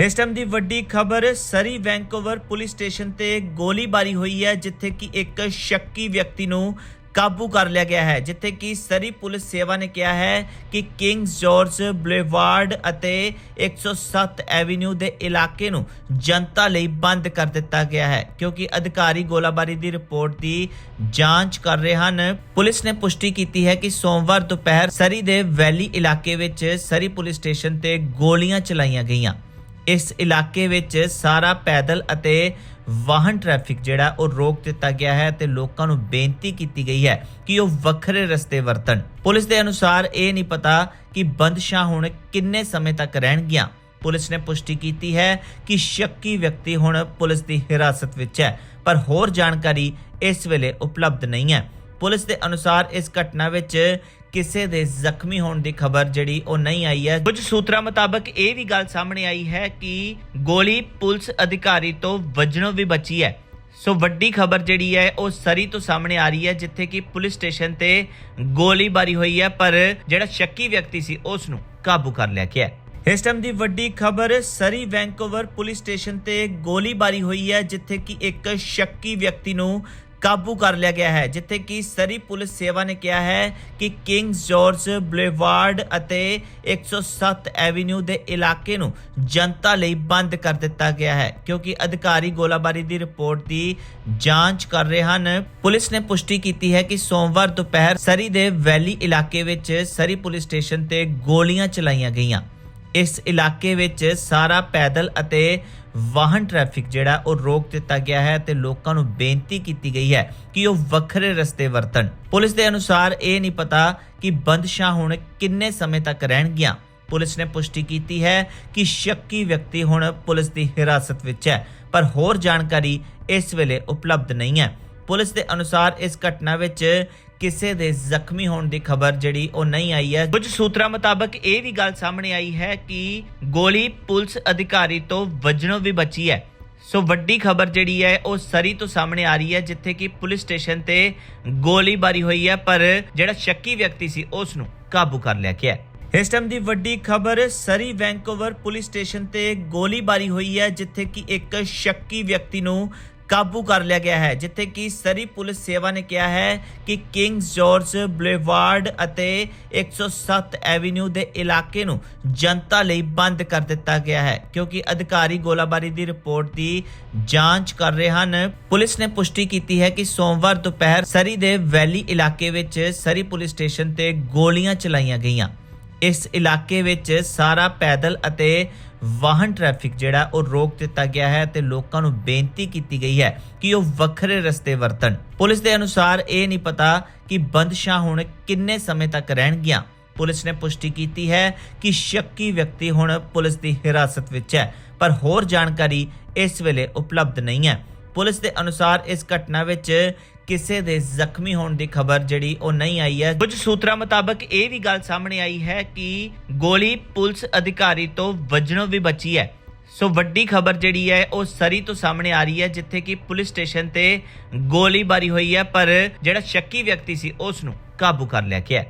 ਇਸ ਟਾਈਮ ਦੀ ਵੱਡੀ ਖਬਰ, ਸਰੀ ਵੈਂਕੂਵਰ ਪੁਲਿਸ ਸਟੇਸ਼ਨ ਤੇ ਗੋਲੀਬਾਰੀ ਹੋਈ ਹੈ, ਜਿੱਥੇ ਕਿ ਇੱਕ ਸ਼ੱਕੀ ਵਿਅਕਤੀ ਨੂੰ ਕਾਬੂ ਕਰ ਲਿਆ ਗਿਆ ਹੈ, ਜਿੱਥੇ ਕਿ ਸਰੀ ਪੁਲਿਸ ਸੇਵਾ ਨੇ ਕਿਹਾ ਹੈ ਕਿ ਕਿੰਗਸ ਜਾਰਜ ਬਲੇਵਾਰਡ ਅਤੇ 107 ਐਵੇਨਿਊ ਦੇ ਇਲਾਕੇ ਨੂੰ ਜਨਤਾ ਲਈ ਬੰਦ ਕਰ ਦਿੱਤਾ ਗਿਆ ਹੈ, ਕਿਉਂਕਿ ਅਧਿਕਾਰੀ ਗੋਲਾਬਾਰੀ ਦੀ ਰਿਪੋਰਟ ਦੀ ਜਾਂਚ ਕਰ ਰਹੇ ਹਨ। ਪੁਲਿਸ ਨੇ ਪੁਸ਼ਟੀ ਕੀਤੀ ਹੈ ਕਿ ਸੋਮਵਾਰ ਦੁਪਹਿਰ ਸਰੀ ਦੇ ਵੈਲੀ ਇਲਾਕੇ ਵਿੱਚ ਸਰੀ ਪੁਲਿਸ ਸਟੇਸ਼ਨ ਤੇ ਗੋਲੀਆਂ ਚਲਾਈਆਂ ਗਈਆਂ। ਇਸ ਇਲਾਕੇ ਵਿੱਚ ਸਾਰਾ ਪੈਦਲ ਅਤੇ ਵਾਹਨ ਟ੍ਰੈਫਿਕ ਜਿਹੜਾ ਉਹ ਰੋਕ ਦਿੱਤਾ ਗਿਆ ਹੈ ਤੇ ਲੋਕਾਂ ਨੂੰ ਬੇਨਤੀ ਕੀਤੀ ਗਈ ਹੈ ਕਿ ਉਹ ਵੱਖਰੇ ਰਸਤੇ ਵਰਤਣ। ਪੁਲਿਸ ਦੇ ਅਨੁਸਾਰ ਇਹ ਨਹੀਂ ਪਤਾ ਕਿ ਬੰਦਸ਼ਾਂ ਹੁਣ ਕਿੰਨੇ ਸਮੇਂ ਤੱਕ ਰਹਿਣਗੀਆਂ। ਪੁਲਿਸ ਨੇ ਪੁਸ਼ਟੀ ਕੀਤੀ ਹੈ ਕਿ ਸ਼ੱਕੀ ਵਿਅਕਤੀ ਹੁਣ ਪੁਲਿਸ ਦੀ ਹਿਰਾਸਤ ਵਿੱਚ ਹੈ, ਪਰ ਹੋਰ ਜਾਣਕਾਰੀ ਇਸ ਵੇਲੇ ਉਪਲਬਧ ਨਹੀਂ ਹੈ। ਪੁਲਿਸ ਦੇ ਅਨੁਸਾਰ ਇਸ ਘਟਨਾ ਵਿੱਚ ਕਿਸੇ ਦੇ ਜ਼ਖਮੀ ਹੋਣ ਦੀ ਖਬਰ ਜਿਹੜੀ ਉਹ ਨਹੀਂ ਆਈ ਹੈ। ਕੁਝ ਸੂਤਰਾਂ ਮੁਤਾਬਕ ਇਹ ਵੀ ਗੱਲ ਸਾਹਮਣੇ ਆਈ ਹੈ ਕਿ ਗੋਲੀ ਪੁਲਿਸ ਅਧਿਕਾਰੀ ਤੋਂ ਵੱਜਣੋਂ ਵੀ ਬਚੀ ਹੈ। ਸੋ ਵੱਡੀ ਖਬਰ ਜਿਹੜੀ ਹੈ ਉਹ ਸਰੀ ਤੋਂ ਸਾਹਮਣੇ ਆ ਰਹੀ ਹੈ, ਜਿੱਥੇ ਕਿ ਪੁਲਿਸ ਸਟੇਸ਼ਨ ਤੇ ਗੋਲੀਬਾਰੀ ਹੋਈ ਹੈ, ਪਰ ਜਿਹੜਾ ਸ਼ੱਕੀ ਵਿਅਕਤੀ ਸੀ ਉਸ ਨੂੰ ਕਾਬੂ ਕਰ ਲਿਆ ਗਿਆ ਇਸ ਟਾਈਮ ਦੀ ਵੱਡੀ ਖਬਰ ਸਰੀ ਵੈਂਕੂਵਰ ਪੁਲਿਸ ਸਟੇਸ਼ਨ ਤੇ ਗੋਲੀਬਾਰੀ ਹੋਈ ਹੈ, ਜਿੱਥੇ ਕਿ ਇੱਕ ਸ਼ੱਕੀ ਵਿਅਕਤੀ ਨੂੰ ਕਾਬੂ ਕਰ ਲਿਆ ਗਿਆ ਹੈ, ਜਿੱਥੇ ਕਿ ਸਰੀ ਪੁਲਿਸ ਸੇਵਾ ਨੇ ਕਿਹਾ ਹੈ ਕਿ ਕਿੰਗਸ ਜਾਰਜ ਬਲੇਵਾਰਡ ਅਤੇ 107 ਐਵੇਨਿਊ ਦੇ ਇਲਾਕੇ ਨੂੰ ਜਨਤਾ ਲਈ ਬੰਦ ਕਰ ਦਿੱਤਾ ਗਿਆ ਹੈ, ਕਿਉਂਕਿ ਅਧਿਕਾਰੀ ਗੋਲਾਬਾਰੀ ਦੀ ਰਿਪੋਰਟ ਦੀ ਜਾਂਚ ਕਰ ਰਹੇ ਹਨ। ਪੁਲਿਸ ਨੇ ਪੁਸ਼ਟੀ ਕੀਤੀ ਹੈ ਕਿ ਸੋਮਵਾਰ ਦੁਪਹਿਰ ਸਰੀ ਦੇ ਵੈਲੀ ਇਲਾਕੇ ਵਿੱਚ ਸਰੀ ਪੁਲਿਸ ਸਟੇਸ਼ਨ ਤੇ ਗੋਲੀਆਂ ਚਲਾਈਆਂ ਗਈਆਂ। ਇਸ ਇਲਾਕੇ ਵਿੱਚ ਸਾਰਾ ਪੈਦਲ ਅਤੇ ਵਾਹਨ ਟ੍ਰੈਫਿਕ ਜਿਹੜਾ, ਉਹ ਰੋਕ ਦਿੱਤਾ ਗਿਆ ਹੈ ਤੇ ਲੋਕਾਂ ਨੂੰ ਬੇਨਤੀ ਕੀਤੀ ਗਈ ਹੈ ਕਿ ਉਹ ਵੱਖਰੇ ਰਸਤੇ ਵਰਤਣ। ਪੁਲਿਸ ਦੇ ਅਨੁਸਾਰ ਇਹ ਨਹੀਂ ਪਤਾ ਕਿ ਬੰਦਸ਼ਾਂ ਹੁਣ ਕਿੰਨੇ ਸਮੇਂ ਤੱਕ ਰਹਿਣਗੀਆਂ। ਪੁਲਿਸ ਨੇ ਪੁਸ਼ਟੀ ਕੀਤੀ ਹੈ ਕਿ ਸ਼ੱਕੀ ਵਿਅਕਤੀ ਹੁਣ ਪੁਲਿਸ ਦੀ ਹਿਰਾਸਤ ਵਿੱਚ ਹੈ, ਪਰ ਹੋਰ ਜਾਣਕਾਰੀ ਇਸ ਵੇਲੇ ਉਪਲਬਧ ਨਹੀਂ ਹੈ। ਪੁਲਿਸ ਦੇ ਅਨੁਸਾਰ ਇਸ ਘਟਨਾ ਵਿੱਚ ਕਿਸੇ ਦੇ ਜ਼ਖਮੀ ਹੋਣ ਦੀ ਖਬਰ ਜਿਹੜੀ ਉਹ ਨਹੀਂ ਆਈ ਹੈ। ਕੁਝ ਸੂਤਰਾਂ ਮੁਤਾਬਕ ਇਹ ਵੀ ਗੱਲ ਸਾਹਮਣੇ ਆਈ ਹੈ ਕਿ ਗੋਲੀ ਪੁਲਿਸ ਅਧਿਕਾਰੀ ਤੋਂ ਵੱਜਣੋਂ ਵੀ ਬਚੀ ਹੈ। ਸੋ ਵੱਡੀ ਖਬਰ ਜਿਹੜੀ ਹੈ ਉਹ ਸਰੀ ਤੋਂ ਸਾਹਮਣੇ ਆ ਰਹੀ ਹੈ, ਜਿੱਥੇ ਕਿ ਪੁਲਿਸ ਸਟੇਸ਼ਨ ਤੇ ਗੋਲੀਬਾਰੀ ਹੋਈ ਹੈ, ਪਰ ਜਿਹੜਾ ਸ਼ੱਕੀ ਵਿਅਕਤੀ ਸੀ ਉਸ ਨੂੰ ਕਾਬੂ ਕਰ ਲਿਆ ਗਿਆ ਇਸ ਟਾਈਮ ਦੀ ਵੱਡੀ ਖਬਰ ਸਰੀ ਵੈਂਕੂਵਰ ਪੁਲਿਸ ਸਟੇਸ਼ਨ ਤੇ ਗੋਲੀਬਾਰੀ ਹੋਈ ਹੈ, ਜਿੱਥੇ ਕਿ ਇੱਕ ਸ਼ੱਕੀ ਵਿਅਕਤੀ ਨੂੰ ਕਾਬੂ ਕਰ ਲਿਆ ਗਿਆ ਹੈ, ਜਿੱਥੇ ਕਿ ਸਰੀ ਪੁਲਿਸ ਸੇਵਾ ਨੇ ਕਿਹਾ ਹੈ ਕਿ ਕਿੰਗਸ ਜਾਰਜ ਬਲੇਵਾਰਡ ਅਤੇ 107 ਐਵੇਨਿਊ ਦੇ ਇਲਾਕੇ ਨੂੰ ਜਨਤਾ ਲਈ ਬੰਦ ਕਰ ਦਿੱਤਾ ਗਿਆ ਹੈ, ਕਿਉਂਕਿ ਅਧਿਕਾਰੀ ਗੋਲਾਬਾਰੀ ਦੀ ਰਿਪੋਰਟ ਦੀ ਜਾਂਚ ਕਰ ਰਹੇ ਹਨ। ਪੁਲਿਸ ਨੇ ਪੁਸ਼ਟੀ ਕੀਤੀ ਹੈ ਕਿ ਸੋਮਵਾਰ ਦੁਪਹਿਰ ਸਰੀ ਦੇ ਵੈਲੀ ਇਲਾਕੇ ਵਿੱਚ ਸਰੀ ਪੁਲਿਸ ਸਟੇਸ਼ਨ ਤੇ ਗੋਲੀਆਂ ਚਲਾਈਆਂ ਗਈਆਂ। ਇਸ ਇਲਾਕੇ ਵਿੱਚ ਸਾਰਾ ਪੈਦਲ ਅਤੇ ਵਾਹਨ ਟ੍ਰੈਫਿਕ ਜਿਹੜਾ ਉਹ ਰੋਕ ਦਿੱਤਾ ਗਿਆ ਹੈ ਤੇ ਲੋਕਾਂ ਨੂੰ ਬੇਨਤੀ ਕੀਤੀ ਗਈ ਹੈ ਕਿ ਉਹ ਵੱਖਰੇ ਰਸਤੇ ਵਰਤਣ। ਪੁਲਿਸ ਦੇ ਅਨੁਸਾਰ ਇਹ ਨਹੀਂ ਪਤਾ ਕਿ ਬੰਦਸ਼ਾਂ ਹੁਣ ਕਿੰਨੇ ਸਮੇਂ ਤੱਕ ਰਹਿਣਗੀਆਂ। ਪੁਲਿਸ ਨੇ ਪੁਸ਼ਟੀ ਕੀਤੀ ਹੈ ਕਿ ਸ਼ੱਕੀ ਵਿਅਕਤੀ ਹੁਣ ਪੁਲਿਸ ਦੀ ਹਿਰਾਸਤ ਵਿੱਚ ਹੈ, ਪਰ ਹੋਰ ਜਾਣਕਾਰੀ ਇਸ ਵੇਲੇ ਉਪਲਬਧ ਨਹੀਂ ਹੈ। ਪੁਲਿਸ ਦੇ ਅਨੁਸਾਰ ਇਸ ਘਟਨਾ ਵਿੱਚ ਕਿਸੇ ਦੇ ਜ਼ਖਮੀ ਹੋਣ ਦੀ ਖਬਰ ਜਿਹੜੀ ਉਹ ਨਹੀਂ ਆਈ ਹੈ। ਕੁਝ ਸੂਤਰਾਂ ਮੁਤਾਬਕ ਇਹ ਵੀ ਗੱਲ ਸਾਹਮਣੇ ਆਈ ਹੈ ਕਿ ਗੋਲੀ ਪੁਲਿਸ ਅਧਿਕਾਰੀ ਤੋਂ ਵੱਜਣੋਂ ਵੀ ਬਚੀ ਹੈ। ਸੋ ਵੱਡੀ ਖਬਰ ਜਿਹੜੀ ਹੈ ਉਹ ਸਰੀ ਤੋਂ ਸਾਹਮਣੇ ਆ ਰਹੀ ਹੈ, ਜਿੱਥੇ ਕਿ ਪੁਲਿਸ ਸਟੇਸ਼ਨ ਤੇ ਗੋਲੀਬਾਰੀ ਹੋਈ ਹੈ, ਪਰ ਜਿਹੜਾ ਸ਼ੱਕੀ ਵਿਅਕਤੀ ਸੀ ਉਸ ਨੂੰ ਕਾਬੂ ਕਰ ਲਿਆ ਗਿਆ